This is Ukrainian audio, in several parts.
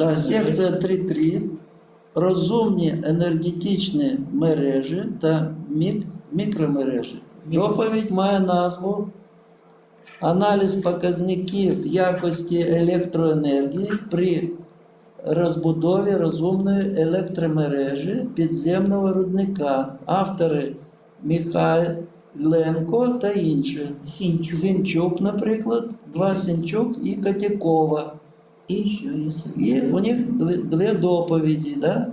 Да, секція 3.3. Розумні енергетичні мережі та мік- мікромережі. Доповідь має назву Аналіз показників якості електроенергії при розбудові розумної електромережі підземного рудника. Автори Михайленко та інші. Сінчук. Синчук, наприклад, два Синчук і Катякова. І що є собі? І у них дві, дві доповіді, да?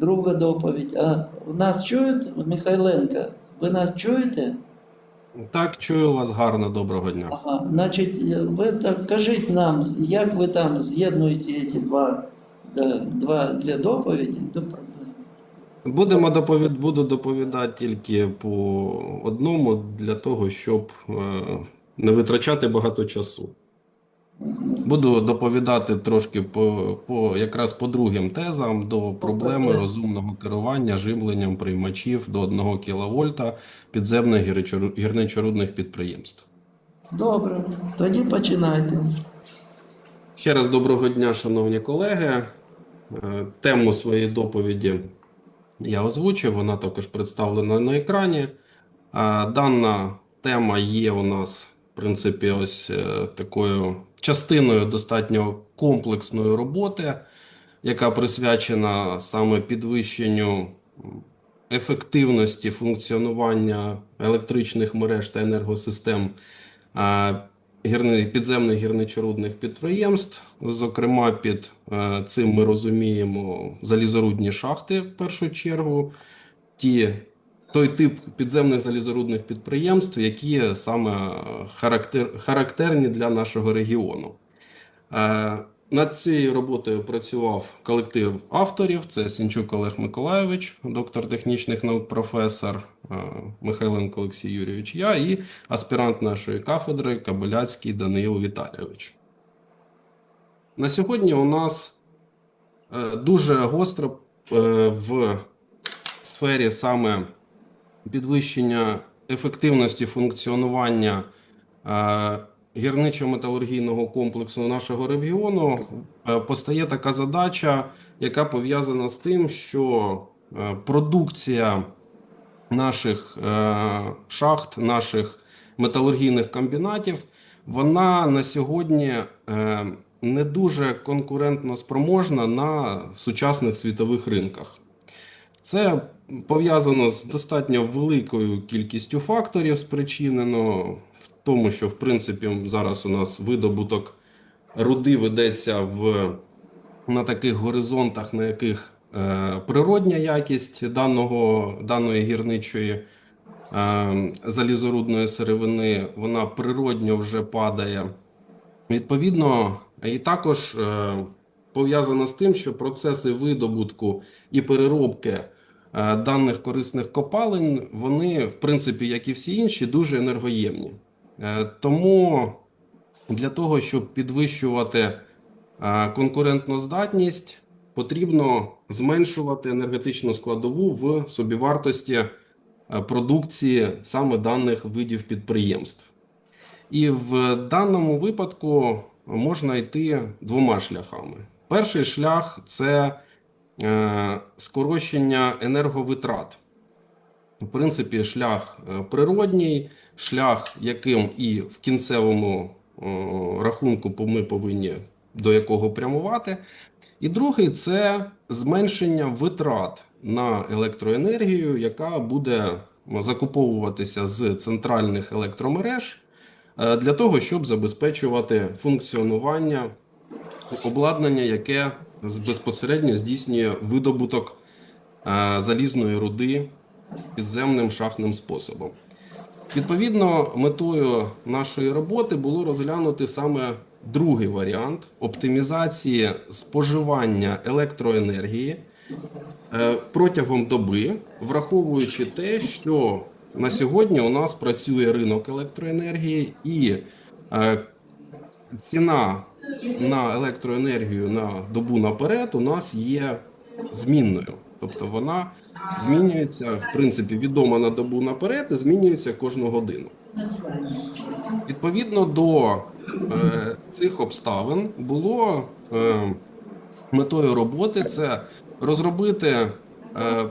Друга доповідь. А нас чують, Михайленко, ви нас чуєте? Так, чую вас гарно, доброго дня. Ага, значить, ви так кажіть нам, як ви там з'єднуєте ці два, два, дві доповіді? Будемо доповід... Буду доповідати тільки по одному для того, щоб е, не витрачати багато часу. Буду доповідати трошки по, по якраз по другим тезам до проблеми розумного керування живленням приймачів до 1 кВт підземних гірничору- гірничорудних підприємств. Добре, тоді починайте. Ще раз доброго дня, шановні колеги. Е, Тему своєї доповіді я озвучив, вона також представлена на екрані. Е, Дана тема є у нас, принципі, ось е, такою частиною достатньо комплексної роботи, яка присвячена саме підвищенню ефективності функціонування електричних мереж та енергосистем підземних гірничорудних підприємств. Зокрема, під е, цим ми розуміємо залізорудні шахти в першу чергу, ті, той тип підземних залізорудних підприємств, які саме характер, характерні для нашого регіону. Е, Над цією роботою працював колектив авторів: це Сінчук Олег Миколайович, доктор технічних наук, професор е, Михайленко Олексій Юрійович, я і аспірант нашої кафедри Кабеляцький Даниїл Віталійович. На сьогодні у нас е, дуже гостро в сфері саме підвищення ефективності функціонування е, гірничо-металургійного комплексу нашого регіону е, постає така задача, яка пов'язана з тим, що е, продукція наших шахт, наших металургійних комбінатів, вона на сьогодні не дуже конкурентно спроможна на сучасних світових ринках. Це пов'язано з достатньо великою кількістю факторів, спричинено в тому, що в принципі зараз у нас видобуток руди ведеться в, на таких горизонтах, на яких е, природня якість даного, даної гірничої е, залізорудної сировини, вона природньо вже падає. Відповідно, і також е, пов'язано з тим, що процеси видобутку і переробки даних корисних копалин, вони, в принципі, як і всі інші, дуже енергоємні. Е, Тому для того, щоб підвищувати е, конкурентну здатність, потрібно зменшувати енергетичну складову в собівартості е, продукції саме даних видів підприємств. І в даному випадку можна йти двома шляхами. Перший шлях це е, скорочення енерговитрат. В принципі, шлях е, природній, шлях, яким і в кінцевому рахунку ми повинні до якого прямувати. І другий це зменшення витрат на електроенергію, яка буде закуповуватися з центральних електромереж е, для того, щоб забезпечувати функціонування обладнання, яке безпосередньо здійснює видобуток е, залізної руди підземним шахтним способом. Відповідно, метою нашої роботи було розглянути саме другий варіант оптимізації споживання електроенергії е, протягом доби, враховуючи те, що на сьогодні у нас працює ринок електроенергії, і е, ціна на електроенергію на добу наперед у нас є змінною. Тобто вона змінюється, в принципі, відома на добу наперед і змінюється кожну годину. Відповідно до е, цих обставин було е, метою роботи це розробити е,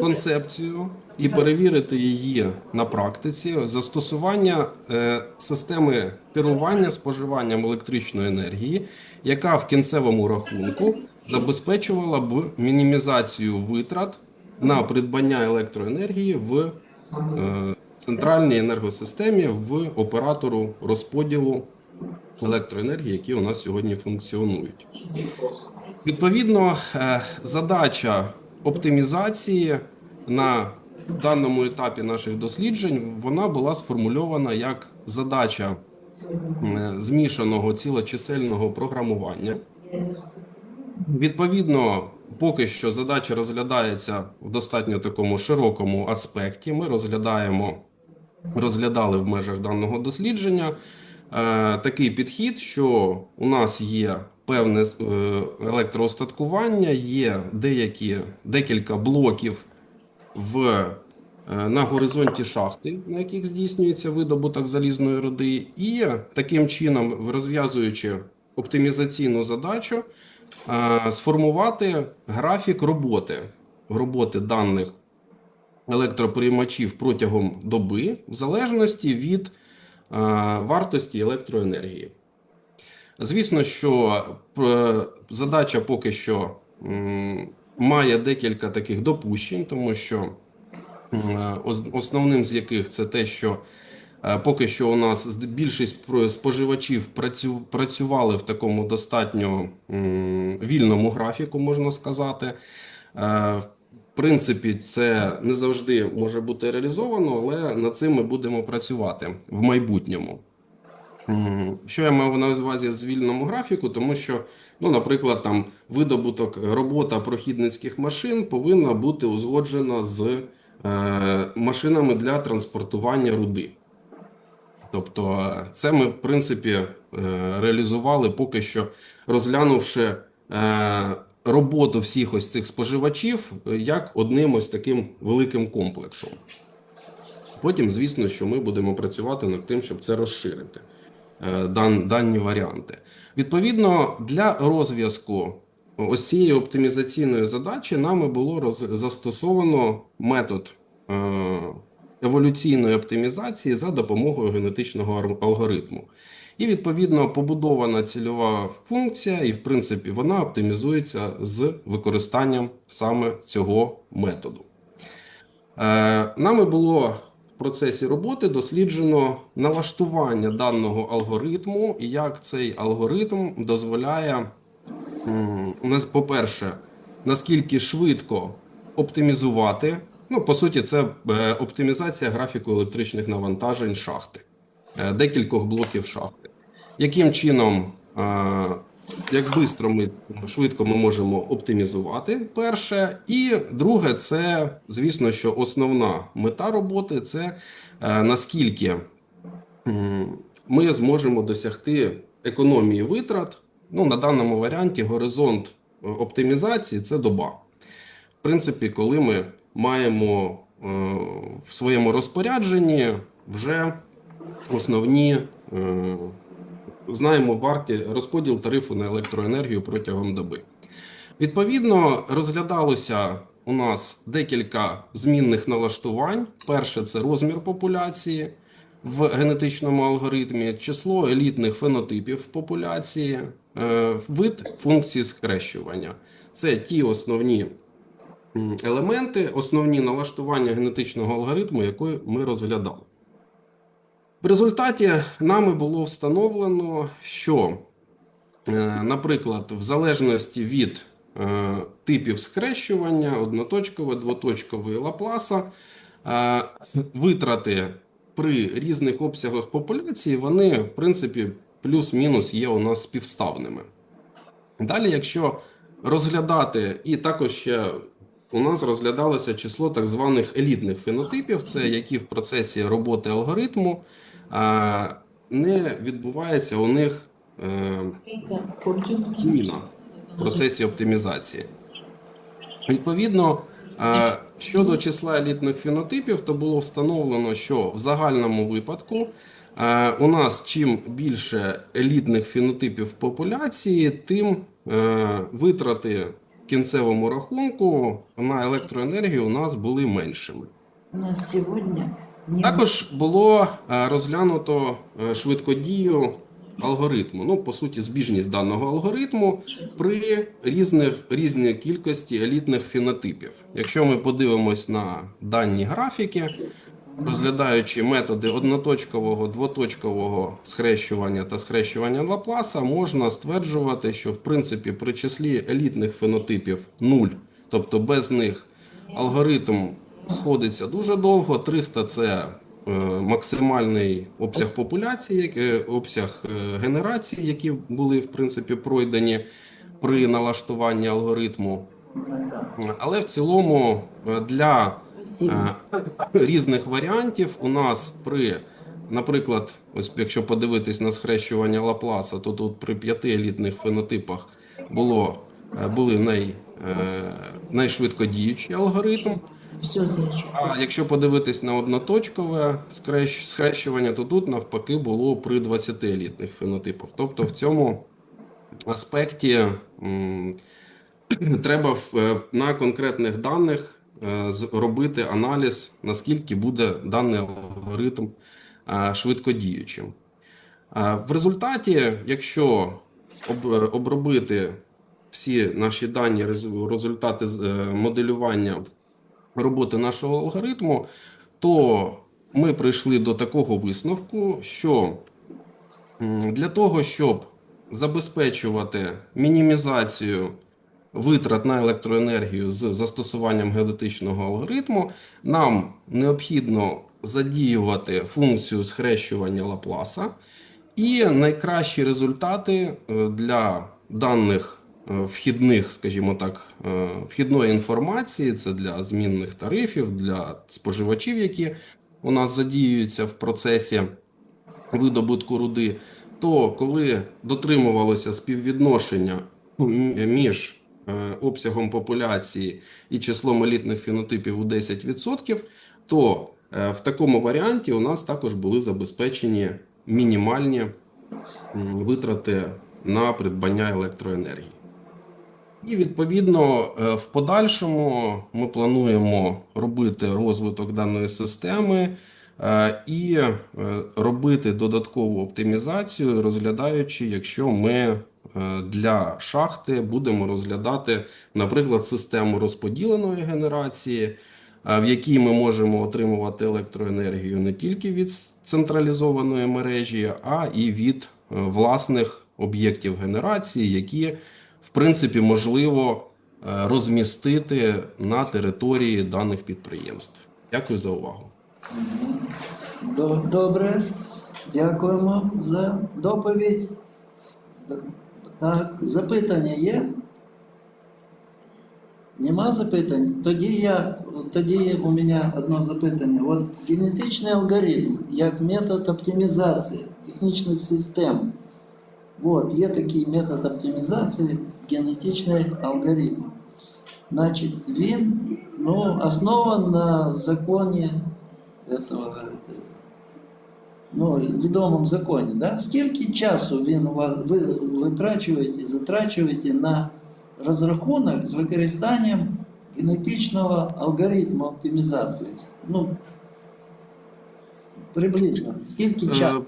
концепцію і перевірити її на практиці застосування е, системи керування споживанням електричної енергії, яка в кінцевому рахунку забезпечувала б мінімізацію витрат на придбання електроенергії в е, центральній енергосистемі в оператору розподілу електроенергії, які у нас сьогодні функціонують. Відповідно, е, задача оптимізації на даному етапі наших досліджень вона була сформульована як задача е, змішаного цілочисельного програмування. Відповідно, поки що задача розглядається в достатньо такому широкому аспекті. Ми розглядаємо, розглядали в межах даного дослідження е, такий підхід, що у нас є певне е, електроостаткування, є деякі декілька блоків в, е, на горизонті шахти, на яких здійснюється видобуток залізної руди, і таким чином, розв'язуючи оптимізаційну задачу, е, сформувати графік роботи, роботи даних електроприймачів протягом доби, в залежності від е, вартості електроенергії. Звісно, що задача поки що має декілька таких допущень, тому що основним з яких це те, що е, поки що у нас більшість споживачів працювали в такому достатньо вільному графіку, можна сказати. Е, В принципі, це не завжди може бути реалізовано, але над цим ми будемо працювати в майбутньому. Що я маю на увазі з вільному графіку, тому що, ну, наприклад, там видобуток, робота прохідницьких машин повинна бути узгоджена з е, машинами для транспортування руди. Тобто, це ми, в принципі, е, реалізували поки що, розглянувши е, роботу всіх ось цих споживачів е, як одним ось таким великим комплексом. Потім, звісно, що ми будемо працювати над тим, щоб це розширити, дан, дані варіанти. Відповідно, для розв'язку ось цієї оптимізаційної задачі нами було роз, застосовано метод е, еволюційної оптимізації за допомогою генетичного алгоритму. І відповідно побудована цільова функція, і в принципі вона оптимізується з використанням саме цього методу. Е, Нами було процесі роботи досліджено налаштування даного алгоритму, і як цей алгоритм дозволяє, по-перше, наскільки швидко оптимізувати. Ну, по суті, це е, оптимізація графіку електричних навантажень шахти, е, декількох блоків шахти. Яким чином, е, як швидко ми швидко ми можемо оптимізувати перше, і друге, це звісно, що основна мета роботи це е, наскільки ми зможемо досягти економії витрат. Ну, на даному варіанті горизонт е, оптимізації це доба. В принципі, коли ми маємо е, в своєму розпорядженні вже основні знаємо варті розподіл тарифу на електроенергію протягом доби. Відповідно, розглядалося у нас декілька змінних налаштувань. Перше це розмір популяції в генетичному алгоритмі, число елітних фенотипів популяції, е, вид функції скрещування. Це ті основні елементи, основні налаштування генетичного алгоритму, який ми розглядали. В результаті нами було встановлено, що, е, наприклад, в залежності від е, типів скрещування, одноточкове, двоточкове лапласа, е, витрати при різних обсягах популяції, вони, в принципі, плюс-мінус є у нас співставними. Далі, якщо розглядати, і також ще у нас розглядалося число так званих елітних фенотипів, це які в процесі роботи алгоритму не відбувається у них е, зміна в процесі оптимізації. Відповідно, е, щодо числа елітних фенотипів, то було встановлено, що в загальному випадку е, у нас чим більше елітних фенотипів в популяції, тим витрати в кінцевому рахунку на електроенергію у нас були меншими. Сегодня не Також було е, розглянуто е, швидкодію алгоритму. Ну, по суті, збіжність даного алгоритму при різних різній кількості елітних фенотипів. Якщо ми подивимось на дані графіки, розглядаючи методи одноточкового, двоточкового схрещування та схрещування Лапласа, можна стверджувати, що в принципі при числі елітних фенотипів 0, тобто без них алгоритм сходиться дуже довго. 300 – це е, максимальний обсяг популяції, е, обсяг е, генерації, які були в принципі пройдені при налаштуванні алгоритму. Але в цілому для різних варіантів у нас при, наприклад, ось якщо подивитись на схрещування Лапласа, то тут при п'яти елітних фенотипах було, були най, найшвидкодіючий алгоритм. Все, зайчик. А якщо подивитись на одноточкове схрещування, то тут навпаки було при 20 елітних фенотипах. Тобто в цьому аспекті м, треба в- е, на конкретних даних е, з- робити аналіз, наскільки буде даний алгоритм е, швидкодіючим. В результаті, якщо обробити всі наші дані, результати моделювання роботи нашого алгоритму, то ми прийшли до такого висновку, що для того, щоб забезпечувати мінімізацію витрат на електроенергію з застосуванням геодетичного алгоритму, нам необхідно задіювати функцію схрещування Лапласа. І найкращі результати е, для даних вхідних, скажімо так, е, вхідної інформації, це для змінних тарифів, для споживачів, які у нас задіюються в процесі видобутку руди, то коли дотримувалося співвідношення ну, між е, обсягом популяції і числом елітних фенотипів у 10%, то е, в такому варіанті у нас також були забезпечені мінімальні витрати на придбання електроенергії. І відповідно е, в подальшому ми плануємо робити розвиток даної системи е, і е, робити додаткову оптимізацію, розглядаючи, якщо ми для шахти будемо розглядати, наприклад, систему розподіленої генерації, в якій ми можемо отримувати електроенергію не тільки від централізованої мережі, а і від власних об'єктів генерації, які в принципі можливо е, розмістити на території даних підприємств. Дякую за увагу. Добре, дякуємо за доповідь. Так, запитання є? Нема запитань? Тоді я, тоді у мене одне запитання. От генетичний алгоритм як метод оптимізації технічних систем. От, є такий метод оптимізації, генетичний алгоритм. Значить, він ну, основан на законі этого, ну, відомому законі, да? скільки часу він у вас ви витрачуєте, затрачуєте на розрахунок з використанням генетичного алгоритму оптимізації? Ну, приблизно. Скільки часу?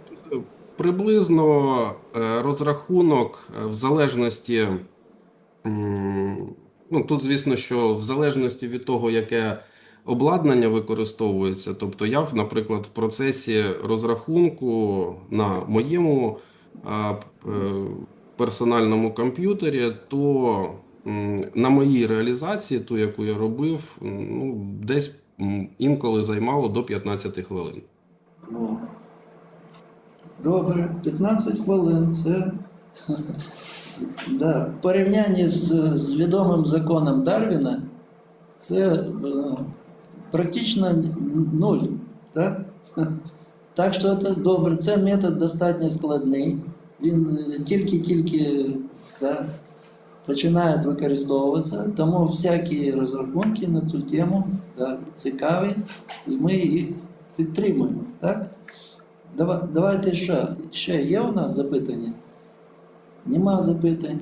Приблизно е, розрахунок е, в залежності, ну тут, звісно, що в залежності від того, яке обладнання використовується. Тобто, я, наприклад, в процесі розрахунку на моєму е, персональному комп'ютері, то на моїй реалізації, ту, яку я робив, ну, десь інколи займало до 15 хвилин. Добре, 15 хвилин це да, в порівнянні з, з відомим законом Дарвіна, це е, практично нуль. Так? так що це добре. Це метод достатньо складний. Він тільки-тільки да, починає використовуватися, тому всякі розрахунки на цю тему да, цікаві, і ми їх підтримуємо. Так? Давай- Давайте ще. Ще є у нас запитання? Нема запитань.